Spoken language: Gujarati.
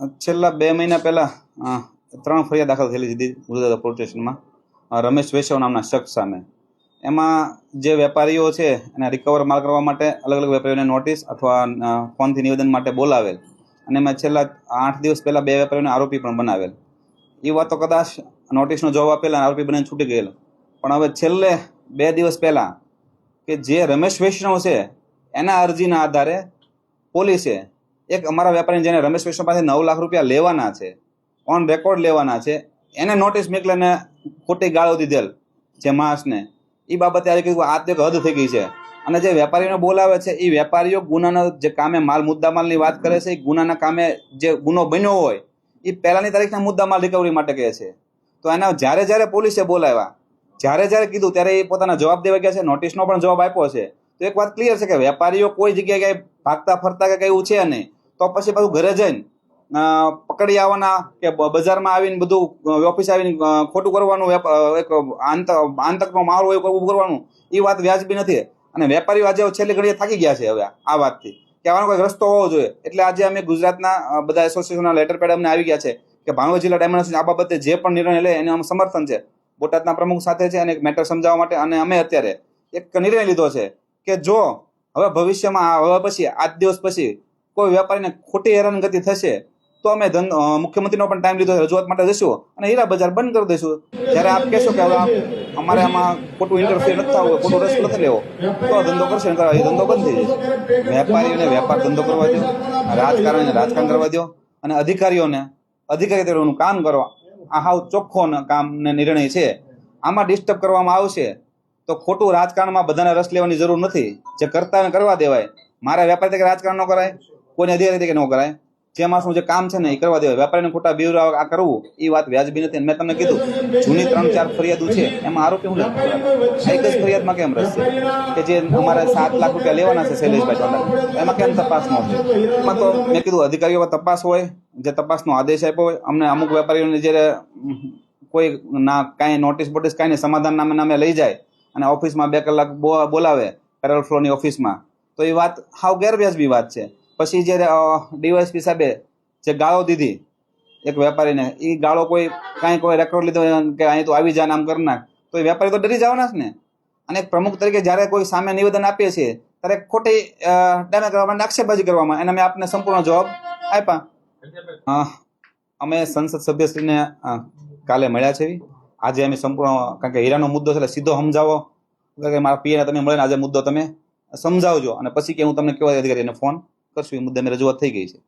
છેલ્લા બે મહિના પહેલા ત્રણ ફરિયાદ દાખલ થયેલી હતી ગુજરાત પોલીસ સ્ટેશનમાં. રમેશ વૈષ્ણવ નામના શખ્સ સામે. એમાં જે વેપારીઓ છે, એને રિકવર માલ કરવા માટે અલગ અલગ વેપારીઓને નોટિસ અથવા ફોનથી નિવેદન માટે બોલાવેલ. અને એમાં છેલ્લા આઠ દિવસ પહેલાં બે વેપારીઓને આરોપી પણ બનાવેલ. એ વાતો કદાચ નોટિસનો જવાબ આપેલા આરોપી બનીને છૂટી ગયેલ. પણ હવે છેલ્લે બે દિવસ પહેલાં કે જે રમેશ વૈષ્ણવ છે, એના અરજીના આધારે પોલીસે એક અમારા વેપારી જેને રમેશ વૈષ્ણવ પાસે નવ લાખ રૂપિયા લેવાના છે ઓન રેકોર્ડ લેવાના છે, એને નોટિસ મેકલેને ખોટી ગાળો દીધેલ જે માણસને એ બાબતે આજે કીધું આ તો હદ થઈ ગઈ છે. અને જે વેપારીઓને બોલાવે છે એ વેપારીઓ ગુનાના જે કામે માલ, મુદ્દામાલની વાત કરે છે એ ગુનાના કામે જે ગુનો બન્યો હોય એ પહેલાની તારીખના મુદ્દામાલ રિકવરી માટે કહે છે. તો એના જ્યારે જ્યારે પોલીસે બોલાવ્યા, જ્યારે જ્યારે કીધું, ત્યારે એ પોતાના જવાબ દેવા ગયા છે નોટિસનો પણ જવાબ આપ્યો છે. તો એક વાત ક્લિયર છે કે વેપારીઓ કોઈ જગ્યાએ ક્યાંય ભાગતા ફરતા કે કઈ છે નહીં. તો પછી પાછું ઘરે જઈને પકડી આવવાના કે બજારમાં આવીને બધું ઓફિસ આવીને ખોટું કરવાનું એક આંતક આંતકનો માહોલ હોય એવું કરવાનું એ વાત વ્યાજબી નથી. અને વેપારીઓ આજે છેલ્લી ઘડીએ થાકી ગયા છે હવે આ વાતથી. કે આવાનો કોઈ રસ્તો હોવો જોઈએ. એટલે આજે અમે ગુજરાતના બધા એસોસિએશનના લેટર પેડ અમને આવી ગયા છે કે ભાવનગર જિલ્લા ડાયમંડ આ બાબતે જે પણ નિર્ણય લે એને અમે સમર્થન છે. બોટાદના પ્રમુખ સાથે છે અને એક મેટર સમજાવવા માટે અને અમે અત્યારે એક નિર્ણય લીધો છે કે જો હવે ભવિષ્યમાં હવે પછી આજ દિવસ પછી કોઈ વેપારીને ખોટી હેરાનગતિ થશે, તો અમે મુખ્યમંત્રીનો પણ ટાઈમ લીધો રજૂઆત માટે જઈશું અને હીરા બજાર બંધ કરી દઈશું. જ્યારે આપ કહેશો કે હવે અમારે આમાં ખોટું ઇન્ટરફિયર નથી થવું, ખોટો રસ નથી લેવો, તો ધંધો કરશે ને કરવા એ ધંધો બંધ થઈ જશે. વેપારીઓને વેપાર ધંધો કરવા દો, રાજકારણીને રાજકારણ કરવા દો અને અધિકારીઓને અધિકારી તરીકેનું કામ કરો. આ હાવ ચોખ્ખો કામને નિર્ણય છે. આમાં ડિસ્ટર્બ કરવામાં આવશે, તો ખોટું રાજકારણમાં બધાને રસ લેવાની જરૂર નથી. જે કરતા કરવા દેવાય. મારા વેપારી તરીકે રાજકારણ ન કરાય. કોઈને અધિકારી તરીકે ન કરાય. જે શું જે કામ છે ને એ કરવા દેવાય. વેપારીને ખોટા બીવર આ કરવું એ વાત વ્યાજબી નથી. મેં તમને કીધું, જૂની ત્રણ ચાર ફરિયાદો છે, એમાં આરોપી હું નથી એક જ ફરિયાદમાં કેમ રસ છે? કે જે અમારે સાત લાખ રૂપિયા લેવાના છે શૈલેષભાઈ ચોટાલા એમાં કેમ તપાસ ન હોય એમાં તો મેં કીધું અધિકારીઓ તપાસ હોય, જે તપાસનો આદેશ આપ્યો હોય, અમને અમુક વેપારીઓને જ્યારે કોઈ ના કાંઈ નોટિસ બોટિસ કાંઈ નહીં સમાધાન નામે નામે લઈ જાય અને ઓફિસમાં બે કલાક બોલાવે, પેરોલ ફ્લોની ઓફિસમાં, તો એ વાત હાવ ગેરવ્યાજબી વાત છે. પછી જે ડીવાયસપી સાહેબે જે ગાળો દીધી એક વેપારીને એ ગાળો કોઈ કાંઈ કોઈ રેકોર્ડ લીધો કે અહીં તો આવી ને આમ કરી નાખ, તો એ વેપારી તો ડરી જવાના જ ને. અને એક પ્રમુખ તરીકે જ્યારે કોઈ સામે નિવેદન આપીએ છીએ, ત્યારે ખોટી ડેમે કરવા માટે આક્ષેપબાજી કરવામાં, એને મેં આપને સંપૂર્ણ જવાબ આપ્યા. અમે સંસદ સભ્યશ્રીને કાલે મળ્યા છે આજે અમે સંપૂર્ણ, કારણ કે હીરાનો મુદ્દો છે એટલે સીધો સમજાવો. કે મારા પીએને તમે મળે આજે મુદ્દો તમે સમજાવજો. અને પછી કે હું તમને કેવા અધિકારીને ફોન. કરશું એ મુદ્દે રજૂઆત થઈ ગઈ છે.